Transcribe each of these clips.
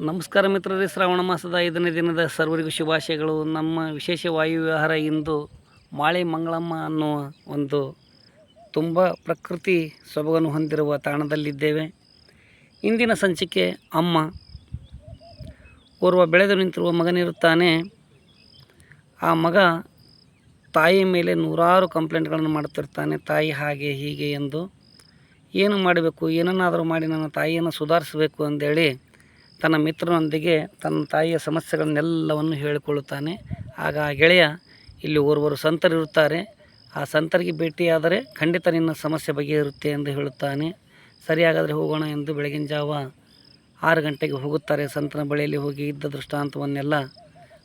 ನಮಸ್ಕಾರ ಮಿತ್ರರೇ, ಶ್ರಾವಣ ಮಾಸದ ಐದನೇ ದಿನದ ಸರ್ವರಿಗೂ ಶುಭಾಶಯಗಳು. ನಮ್ಮ ವಿಶೇಷ ವಾಯುವಿಹಾರ ಇಂದು ಮಾಳೆ ಮಂಗಳಮ್ಮ ಅನ್ನುವ ಒಂದು ತುಂಬ ಪ್ರಕೃತಿ ಸೊಬಗನ್ನು ಹೊಂದಿರುವ ತಾಣದಲ್ಲಿದ್ದೇವೆ. ಇಂದಿನ ಸಂಚಿಕೆ ಅಮ್ಮ. ಓರ್ವ ಬೆಳೆದು ನಿಂತಿರುವ ಮಗನಿರುತ್ತಾನೆ. ಆ ಮಗ ತಾಯಿ ಮೇಲೆ ನೂರಾರು ಕಂಪ್ಲೇಂಟ್ಗಳನ್ನು ಮಾಡುತ್ತಿರ್ತಾನೆ ತಾಯಿ ಹಾಗೆ ಹೀಗೆ ಎಂದು. ಏನು ಮಾಡಬೇಕು? ಏನನ್ನಾದರೂ ಮಾಡಿ ನನ್ನ ತಾಯಿಯನ್ನು ಸುಧಾರಿಸಬೇಕು ಅಂದೇಳಿ ತನ್ನ ಮಿತ್ರನೊಂದಿಗೆ ತನ್ನ ತಾಯಿಯ ಸಮಸ್ಯೆಗಳನ್ನೆಲ್ಲವನ್ನು ಹೇಳಿಕೊಳ್ಳುತ್ತಾನೆ. ಆಗ ಆ ಗೆಳೆಯ ಇಲ್ಲಿ ಓರ್ವರು ಸಂತರಿರುತ್ತಾರೆ. ಆ ಸಂತರಿಗೆ ಭೇಟಿಯಾದರೆ ಖಂಡಿತ ನಿನ್ನ ಸಮಸ್ಯೆ ಬಗೆಯಿರುತ್ತೆ ಎಂದು ಹೇಳುತ್ತಾನೆ. ಸರಿಯಾಗಾದರೆ ಹೋಗೋಣ ಎಂದು ಬೆಳಗಿನ ಜಾವ ಆರು ಗಂಟೆಗೆ ಹೋಗುತ್ತಾರೆ. ಸಂತನ ಬಳಿಯಲ್ಲಿ ಹೋಗಿ ಇದ್ದ ದೃಷ್ಟಾಂತವನ್ನೆಲ್ಲ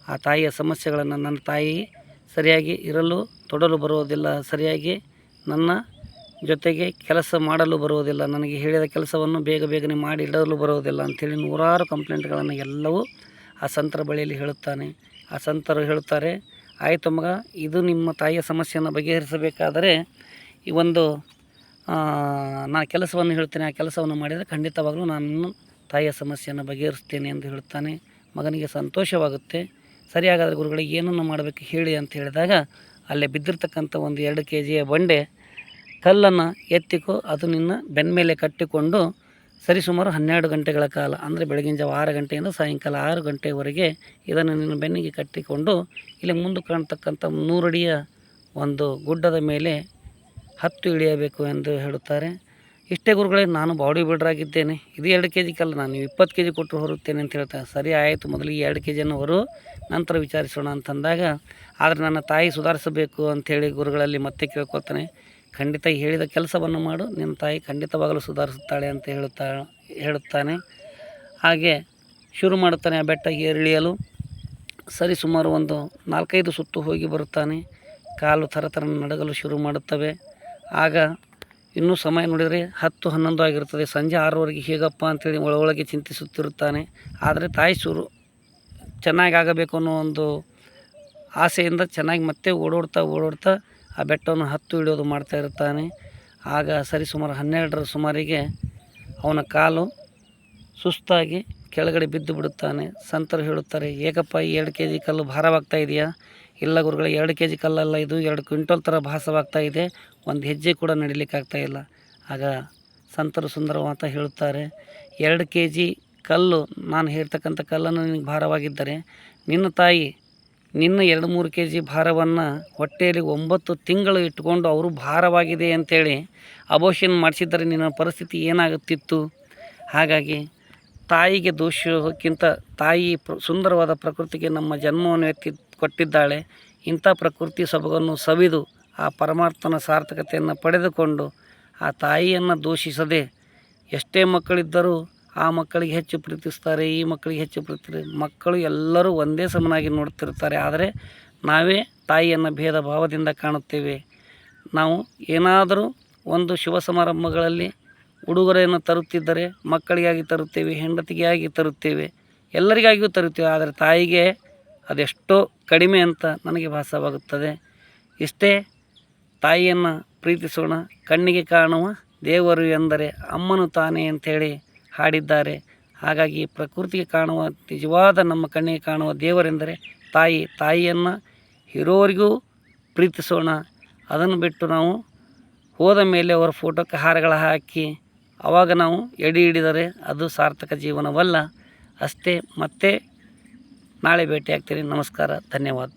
ಆ ತಾಯಿಯ ಸಮಸ್ಯೆಗಳನ್ನು ನನ್ನ ತಾಯಿ ಸರಿಯಾಗಿ ಇರಲು, ತೊಡಲು ಬರುವುದಿಲ್ಲ. ಸರಿಯಾಗಿ ನನ್ನ ಜೊತೆಗೆ ಕೆಲಸ ಮಾಡಲು ಬರುವುದಿಲ್ಲ. ನನಗೆ ಹೇಳಿದ ಕೆಲಸವನ್ನು ಬೇಗ ಬೇಗನೆ ಮಾಡಿ ಇಡಲು ಬರುವುದಿಲ್ಲ ಅಂಥೇಳಿ ನೂರಾರು ಕಂಪ್ಲೇಂಟ್ಗಳನ್ನು ಎಲ್ಲವೂ ಆ ಸಂತರ ಬಳಿಯಲ್ಲಿ ಹೇಳುತ್ತಾನೆ. ಆ ಸಂತರು ಹೇಳುತ್ತಾರೆ, ಆಯಿತು ಮಗ, ಇದು ನಿಮ್ಮ ತಾಯಿಯ ಸಮಸ್ಯೆಯನ್ನು ಬಗೆಹರಿಸಬೇಕಾದರೆ ಈ ಒಂದು ನಾ ಕೆಲಸವನ್ನು ಹೇಳ್ತೇನೆ, ಆ ಕೆಲಸವನ್ನು ಮಾಡಿದರೆ ಖಂಡಿತವಾಗಲೂ ನಾನು ತಾಯಿಯ ಸಮಸ್ಯೆಯನ್ನು ಬಗೆಹರಿಸ್ತೇನೆ ಎಂದು ಹೇಳುತ್ತಾನೆ. ಮಗನಿಗೆ ಸಂತೋಷವಾಗುತ್ತೆ. ಸರಿಯಾಗಾದರೆ ಗುರುಗಳಿಗೆ ಏನನ್ನು ಮಾಡಬೇಕು ಹೇಳಿ ಅಂತ ಹೇಳಿದಾಗ, ಅಲ್ಲೇ ಬಿದ್ದಿರ್ತಕ್ಕಂಥ ಒಂದು ಎರಡು ಕೆ ಜಿಯ ಬಂಡೆ ಕಲ್ಲನ್ನು ಎತ್ತಿಕೊ, ಅದು ನಿನ್ನ ಬೆನ್ನ ಮೇಲೆ ಕಟ್ಟಿಕೊಂಡು ಸರಿಸುಮಾರು ಹನ್ನೆರಡು ಗಂಟೆಗಳ ಕಾಲ, ಅಂದರೆ ಬೆಳಗಿನ ಜಾವ ಆರು ಗಂಟೆಯಿಂದ ಸಾಯಂಕಾಲ ಆರು ಗಂಟೆವರೆಗೆ ಇದನ್ನು ನಿನ್ನ ಬೆನ್ನಿಗೆ ಕಟ್ಟಿಕೊಂಡು, ಇಲ್ಲಿ ಮುಂದೆ ಕಾಣ್ತಕ್ಕಂಥ ನೂರಡಿಯ ಒಂದು ಗುಡ್ಡದ ಮೇಲೆ ಹತ್ತು ಇಳಿಯಬೇಕು ಎಂದು ಹೇಳುತ್ತಾರೆ. ಇಷ್ಟೇ ಗುರುಗಳೇ, ನಾನು ಬಾಡಿ ಬಿಲ್ಡರ್ ಆಗಿದ್ದೇನೆ. ಇದು ಎರಡು ಕೆ ಜಿ ಕಲ್ಲ, ನಾನು ಇಪ್ಪತ್ತು ಕೆ ಜಿ ಕೊಟ್ಟರು ಹೊರುತ್ತೇನೆ ಅಂತ ಹೇಳ್ತಾರೆ ಸರಿ ಆಯಿತು ಮೊದಲಿಗೆ ಎರಡು ಕೆ ಜಿಯನ್ನು ಹೊರು, ನಂತರ ವಿಚಾರಿಸೋಣ ಅಂತಂದಾಗ ಆದರೆ ನನ್ನ ತಾಯಿ ಸುಧಾರಿಸಬೇಕು ಅಂಥೇಳಿ ಗುರುಗಳಲ್ಲಿ ಮತ್ತೆ ಕೇಳ್ಕೊಳ್ತಾನೆ. ಖಂಡಿತ ಹೇಳಿದ ಕೆಲಸವನ್ನು ಮಾಡು, ನಿನ್ನ ತಾಯಿ ಖಂಡಿತವಾಗಲೂ ಸುಧಾರಿಸುತ್ತಾಳೆ ಅಂತ ಹೇಳುತ್ತಾ, ಹೇಳುತ್ತಾನೆ. ಹಾಗೆ ಶುರು ಮಾಡುತ್ತಾನೆ ಆ ಬೆಟ್ಟ ಏರಿಳಿಯಲು. ಸರಿ, ಸುಮಾರು ಒಂದು ನಾಲ್ಕೈದು ಸುತ್ತು ಹೋಗಿ ಬರುತ್ತಾನೆ. ಕಾಲು ಥರ ಥರ ನಡಗಲು ಶುರು ಮಾಡುತ್ತವೆ. ಆಗ ಇನ್ನೂ ಸಮಯ ನೋಡಿದರೆ ಹತ್ತು ಹನ್ನೊಂದು ಆಗಿರುತ್ತದೆ. ಸಂಜೆ ಆರುವರೆಗೆ ಹೇಗಪ್ಪ ಅಂತೇಳಿ ಒಳಗೊಳಗೆ ಚಿಂತಿಸುತ್ತಿರುತ್ತಾನೆ. ಆದರೆ ತಾಯಿ ಶುರು ಚೆನ್ನಾಗಿ ಆಗಬೇಕು ಅನ್ನೋ ಒಂದು ಆಸೆಯಿಂದ ಚೆನ್ನಾಗಿ ಮತ್ತೆ ಓಡೋಡ್ತಾ ಓಡೋಡ್ತಾ ಆ ಬೆಟ್ಟವನ್ನು ಹತ್ತು ಇಳಿಯೋದು ಮಾಡ್ತಾ ಇರ್ತಾನೆ ಆಗ ಸರಿ ಸುಮಾರು ಹನ್ನೆರಡರ ಸುಮಾರಿಗೆ ಅವನ ಕಾಲು ಸುಸ್ತಾಗಿ ಕೆಳಗಡೆ ಬಿದ್ದು ಬಿಡುತ್ತಾನೆ. ಸಂತರು ಹೇಳುತ್ತಾರೆ, ಏಕಪ್ಪ, ಈ ಎರಡು ಕೆ ಜಿ ಕಲ್ಲು ಭಾರವಾಗ್ತಾ ಇದೆಯಾ? ಇಲ್ಲ ಗುರುಗಳ, ಎರಡು ಕೆ ಜಿ ಕಲ್ಲಲ್ಲ ಇದು. ಎರಡು ಕ್ವಿಂಟಲ್ ಥರ ಭಾಸವಾಗ್ತಾ ಇದೆ. ಒಂದು ಹೆಜ್ಜೆ ಕೂಡ ನಡಿಲಿಕ್ಕಾಗ್ತಾ ಇಲ್ಲ. ಆಗ ಸಂತರು ಸುಂದರವಾತ ಹೇಳುತ್ತಾರೆ, ಎರಡು ಕೆ ಜಿ ಕಲ್ಲು, ನಾನು ಹೇಳ್ತಕ್ಕಂಥ ಕಲ್ಲನ್ನು ನಿನಗೆ ಭಾರವಾಗಿದ್ದರೆ, ನಿನ್ನ ತಾಯಿ ನಿನ್ನ ಎರಡು ಮೂರು ಕೆ ಜಿ ಭಾರವನ್ನು ಹೊಟ್ಟೆಯಲ್ಲಿ ಒಂಬತ್ತು ತಿಂಗಳು ಇಟ್ಟುಕೊಂಡು ಅವರು ಭಾರವಾಗಿದೆ ಅಂಥೇಳಿ ಅಬೋಷನ್ ಮಾಡಿಸಿದ್ದರೆ ನಿನ್ನ ಪರಿಸ್ಥಿತಿ ಏನಾಗುತ್ತಿತ್ತು? ಹಾಗಾಗಿ ತಾಯಿಗೆ ದೋಷಕ್ಕಿಂತ ತಾಯಿ ಪ್ರ, ಸುಂದರವಾದ ಪ್ರಕೃತಿಗೆ ನಮ್ಮ ಜನ್ಮವನ್ನು ಎತ್ತಿ ಕೊಟ್ಟಿದ್ದಾಳೆ. ಇಂಥ ಪ್ರಕೃತಿ ಸೊಬಗನ್ನು ಸವಿದು ಆ ಪರಮಾರ್ಥನ ಸಾರ್ಥಕತೆಯನ್ನು ಪಡೆದುಕೊಂಡು ಆ ತಾಯಿಯನ್ನು ದೂಷಿಸದೆ ಎಷ್ಟೇ ಮಕ್ಕಳಿದ್ದರೂ ಆ ಮಕ್ಕಳಿಗೆ ಹೆಚ್ಚು ಪ್ರೀತಿಸ್ತಾರೆ, ಈ ಮಕ್ಕಳಿಗೆ ಹೆಚ್ಚು ಪ್ರೀತಿ ಮಕ್ಕಳು ಎಲ್ಲರೂ ಒಂದೇ ಸಮನಾಗಿ ನೋಡ್ತಿರ್ತಾರೆ. ಆದರೆ ನಾವೇ ತಾಯಿಯನ್ನು ಭೇದ ಭಾವದಿಂದ ಕಾಣುತ್ತೇವೆ. ನಾವು ಏನಾದರೂ ಒಂದು ಶುಭ ಸಮಾರಂಭಗಳಲ್ಲಿ ಉಡುಗೊರೆಯನ್ನು ತರುತ್ತಿದ್ದರೆ ಮಕ್ಕಳಿಗಾಗಿ ತರುತ್ತೇವೆ, ಹೆಂಡತಿಗಾಗಿ ತರುತ್ತೇವೆ. ಎಲ್ಲರಿಗಾಗಿಯೂ ತರುತ್ತೇವೆ. ಆದರೆ ತಾಯಿಗೆ ಅದೆಷ್ಟೋ ಕಡಿಮೆ ಅಂತ ನನಗೆ ಭಾಸವಾಗುತ್ತದೆ. ಇಷ್ಟೇ ತಾಯಿಯನ್ನು ಪ್ರೀತಿಸೋಣ, ಕಣ್ಣಿಗೆ ಕಾಣುವ ದೇವರು ಎಂದರೆ ಅಮ್ಮನು ತಾನೇ ಅಂಥೇಳಿ ಹಾಡಿದ್ದಾರೆ. ಹಾಗಾಗಿ ಪ್ರಕೃತಿಗೆ ಕಾಣುವ, ನಿಜವಾದ ನಮ್ಮ ಕಣ್ಣಿಗೆ ಕಾಣುವ ದೇವರೆಂದರೆ ತಾಯಿ. ತಾಯಿಯನ್ನು ಇರೋರಿಗೂ ಪ್ರೀತಿಸೋಣ. ಅದನ್ನು ಬಿಟ್ಟು ನಾವು ಹೋದ ಮೇಲೆ ಅವರ ಫೋಟೋಕ್ಕೆ ಹಾರಗಳ ಹಾಕಿ ಆವಾಗ ನಾವು ಎಡಿ ಹಿಡಿದರೆ ಅದು ಸಾರ್ಥಕ ಜೀವನವಲ್ಲ. ಅಷ್ಟೇ, ಮತ್ತೆ ನಾಳೆ ಭೇಟಿ ಆಗ್ತೀನಿ ನಮಸ್ಕಾರ, ಧನ್ಯವಾದ.